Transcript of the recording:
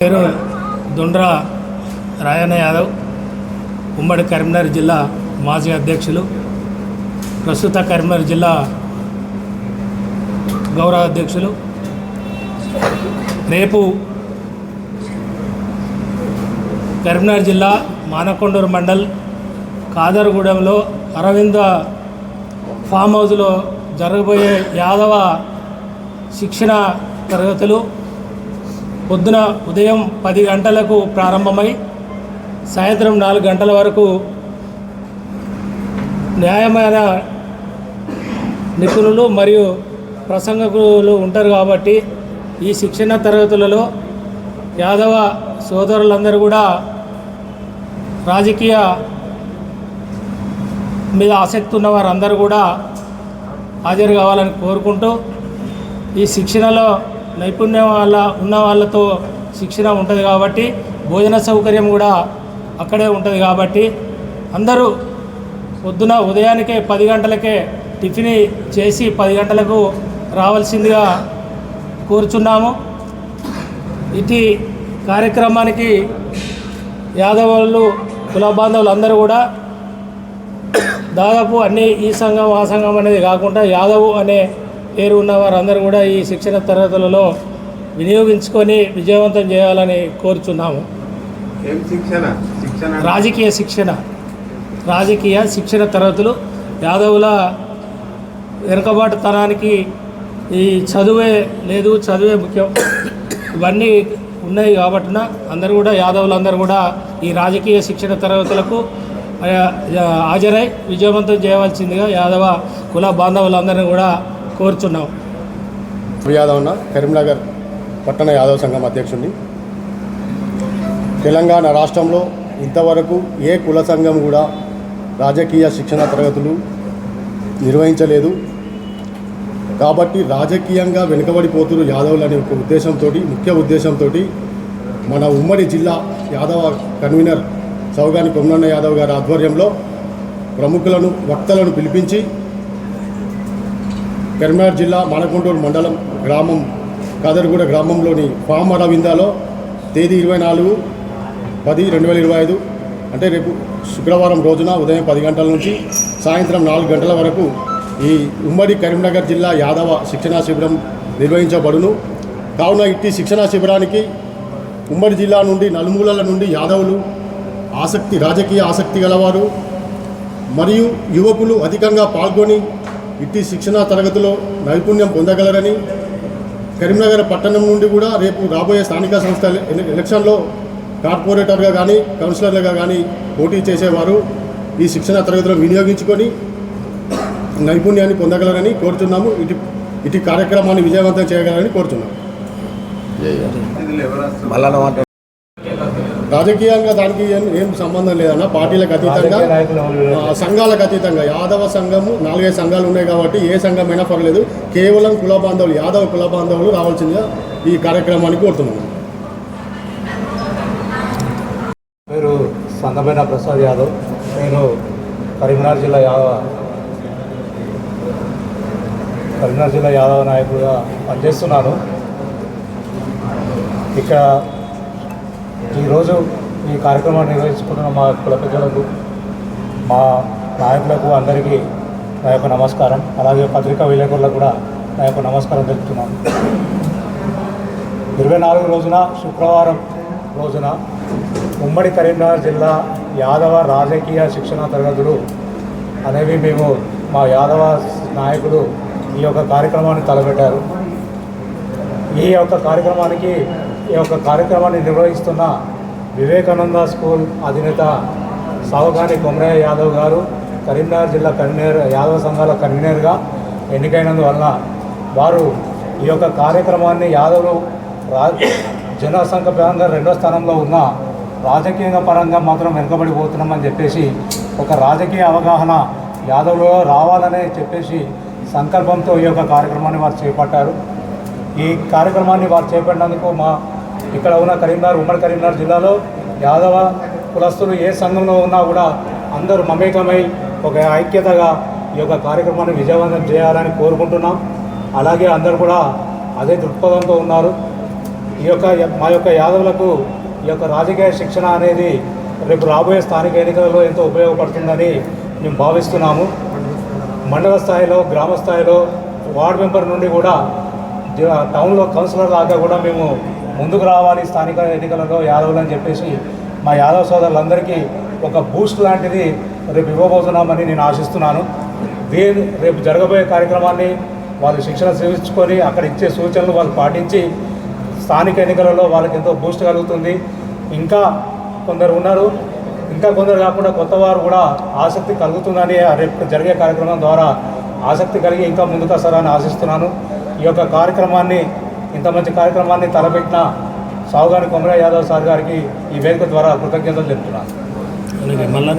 పేరు దుండ్రా రాయన్న యాదవ్ ఉమ్మడి కరీంనగర్ జిల్లా మాజీ అధ్యక్షులు ప్రస్తుత కరీంనగర్ జిల్లా గౌరవ అధ్యక్షులు. రేపు కరీంనగర్ జిల్లా మానకొండూరు మండల్ కాదరగూడెంలో అరవింద ఫామ్ హౌస్లో జరగబోయే యాదవ శిక్షణ తరగతులు పొద్దున ఉదయం పది గంటలకు ప్రారంభమై సాయంత్రం నాలుగు గంటల వరకు న్యాయమైన నిపుణులు మరియు ప్రసంగకులు ఉంటారు కాబట్టి ఈ శిక్షణ తరగతులలో యాదవ సోదరులందరూ కూడా రాజకీయ మీద ఆసక్తి ఉన్న వారందరూ కూడా హాజరు కావాలని కోరుకుంటూ ఈ శిక్షణలో నైపుణ్యం వాళ్ళ ఉన్న వాళ్ళతో శిక్షణ ఉంటుంది కాబట్టి భోజన సౌకర్యం కూడా అక్కడే ఉంటుంది కాబట్టి అందరూ పొద్దున ఉదయానికే పది గంటలకే టిఫిన్ చేసి పది గంటలకు రావాల్సిందిగా కోరుచున్నాము. ఇటు కార్యక్రమానికి యాదవులు కుల బాంధవులు అందరూ కూడా దాదాపు అన్ని ఈ సంఘం ఆ సంఘం అనేది కాకుండా యాదవ్ అనే పేరు ఉన్న వారందరూ కూడా ఈ శిక్షణ తరగతులలో వినియోగించుకొని విజయవంతం చేయాలని కోరుచున్నాము. రాజకీయ శిక్షణ. రాజకీయ శిక్షణ తరగతులు యాదవుల వెనుకబాటుతనానికి ఈ చదువే లేదు చదువే ముఖ్యం. ఇవన్నీ ఉన్నాయి కాబట్టిన అందరూ కూడా యాదవులు అందరూ కూడా ఈ రాజకీయ శిక్షణ తరగతులకు హాజరై విజయవంతం చేయవలసిందిగా యాదవ కుల బాంధవులందరినీ కూడా కోరుచున్నాం. యాదవ్ అన్న కరీంనగర్ పట్టణ యాదవ సంఘం అధ్యక్షుడిని తెలంగాణ రాష్ట్రంలో ఇంతవరకు ఏ కుల సంఘం కూడా రాజకీయ శిక్షణ తరగతులు నిర్వహించలేదు. కాబట్టి రాజకీయంగా వెనుకబడిపోతున్న యాదవులు అనే ఒక ఉద్దేశంతో ముఖ్య ఉద్దేశంతో మన ఉమ్మడి జిల్లా యాదవ కన్వీనర్ సౌగాని కొమ్మన్న యాదవ్ గారి ఆధ్వర్యంలో ప్రముఖులను వక్తలను పిలిపించి కరీంనగర్ జిల్లా మానకొండూరు మండలం గ్రామం కాదర్గూడ గ్రామంలోని ఫామ్ అరవిందాలో తేదీ ఇరవై నాలుగు పది రెండు వేల ఇరవై ఐదు అంటే రేపు శుక్రవారం రోజున ఉదయం పది గంటల నుంచి సాయంత్రం నాలుగు గంటల వరకు ఈ ఉమ్మడి కరీంనగర్ జిల్లా యాదవ శిక్షణా శిబిరం నిర్వహించబడును. కావున ఇట్టి శిక్షణా శిబిరానికి ఉమ్మడి జిల్లా నుండి నలుమూలల నుండి యాదవులు ఆసక్తి రాజకీయ ఆసక్తి గలవారు మరియు యువకులు అధికంగా పాల్గొని ఇట్టి శిక్షణా తరగతిలో నైపుణ్యం పొందగలరని కరీంనగర్ పట్టణం నుండి కూడా రేపు రాబోయే స్థానిక సంస్థ ఎల- ఎలక్షన్లో కార్పొరేటర్గా కానీ కౌన్సిలర్లుగా కానీ పోటీ చేసేవారు ఈ శిక్షణా తరగతిలో వినియోగించుకొని నైపుణ్యాన్ని పొందగలరని కోరుతున్నాము ఇటు ఇటు కార్యక్రమాన్ని విజయవంతం చేయగలరని కోరుతున్నాము రాజకీయంగా దానికి ఏం సంబంధం లేదన్న పార్టీలకు అతీతంగా సంఘాలకు అతీతంగా యాదవ సంఘము నాలుగైదు సంఘాలు ఉన్నాయి కాబట్టి ఏ సంఘమైనా పర్లేదు కేవలం కుల బాంధవులు యాదవ కుల బాంధవులు రావాల్సిందిగా ఈ కార్యక్రమానికి కోరుతున్నాము పేరు సంగమైన ప్రసాద్ యాదవ్. నేను కరీంనగర్ జిల్లా యాదవ కరీంనగర్ జిల్లా యాదవ నాయకుడిగా పనిచేస్తున్నాను. ఇక్కడ ఈరోజు ఈ కార్యక్రమాన్ని నిర్వహించుకుంటున్న మా కుల పెద్దలకు మా నాయకులకు అందరికీ నా యొక్క నమస్కారం. అలాగే పత్రికా విలేకరులకు కూడా నా యొక్క నమస్కారం తెలుపుతున్నాను. ఇరవై నాలుగు రోజున శుక్రవారం రోజున ఉమ్మడి కరీంనగర్ జిల్లా యాదవ రాజకీయ శిక్షణ తరగతులు అనేవి మేము మా యాదవ నాయకులు ఈ యొక్క కార్యక్రమాన్ని తలపెట్టారు. ఈ యొక్క కార్యక్రమానికి ఈ యొక్క కార్యక్రమాన్ని నిర్వహిస్తున్న వివేకానంద స్కూల్ అధినేత సావగాని కొమరయ్య యాదవ్ గారు కరీంనగర్ జిల్లా కన్వీనర్ యాదవ సంఘాల కన్వీనర్గా ఎన్నికైనందువల్ల వారు ఈ యొక్క కార్యక్రమాన్ని యాదవులు రా జనసంఖ్య పరంగా రెండో స్థానంలో ఉన్న రాజకీయంగా పరంగా మాత్రం వెనుకబడిపోతున్నామని చెప్పేసి ఒక రాజకీయ అవగాహన యాదవులో రావాలని చెప్పేసి సంకల్పంతో ఈ యొక్క కార్యక్రమాన్ని వారు చేపట్టారు. ఈ కార్యక్రమాన్ని వారు చేపట్టినందుకు మా ఇక్కడ ఉన్న కరీంనగర్ ఉమ్మడి కరీంనగర్ జిల్లాలో యాదవ కులస్తులు ఏ సంఘంలో ఉన్నా కూడా అందరూ మమేకమై ఒక ఐక్యతగా ఈ యొక్క కార్యక్రమాన్ని విజయవంతం చేయాలని కోరుకుంటున్నాం. అలాగే అందరూ కూడా అదే దృక్పథంతో ఉన్నారు. ఈ యొక్క మా యొక్క యాదవులకు ఈ యొక్క రాజకీయ శిక్షణ అనేది రేపు రాబోయే స్థానిక ఎన్నికలలో ఎంతో ఉపయోగపడుతుందని మేము భావిస్తున్నాము. మండల స్థాయిలో గ్రామ స్థాయిలో వార్డు మెంబర్ నుండి కూడా టౌన్లో కౌన్సిలర్ దాకా కూడా మేము ముందుకు రావాలి స్థానిక ఎన్నికలలో యాదవులు అని చెప్పేసి మా యాదవ సోదరులందరికీ ఒక బూస్ట్ లాంటిది రేపు ఇవ్వబోతున్నామని నేను ఆశిస్తున్నాను. దీని రేపు జరగబోయే కార్యక్రమాన్ని వాళ్ళు శిక్షణ సేవించుకొని అక్కడ ఇచ్చే సూచనలు వాళ్ళు పాటించి స్థానిక ఎన్నికలలో వాళ్ళకి ఎంతో బూస్ట్ కలుగుతుంది. ఇంకా కొందరు ఉన్నారు. ఇంకా కొందరు కాకుండా కొత్త వారు కూడా ఆసక్తి కలుగుతుందని రేపు జరిగే కార్యక్రమం ద్వారా ఆసక్తి కలిగి ఇంకా ముందుకు వస్తారని ఆశిస్తున్నాను. ఈ యొక్క కార్యక్రమాన్ని ఇంత మంచి కార్యక్రమాన్ని తలపెట్టిన సావుగాని కొమరయ్య యాదవ్ సార్ గారికి ఈ వేదిక ద్వారా కృతజ్ఞతలు చెప్తున్నాను. అలాగే మళ్ళీ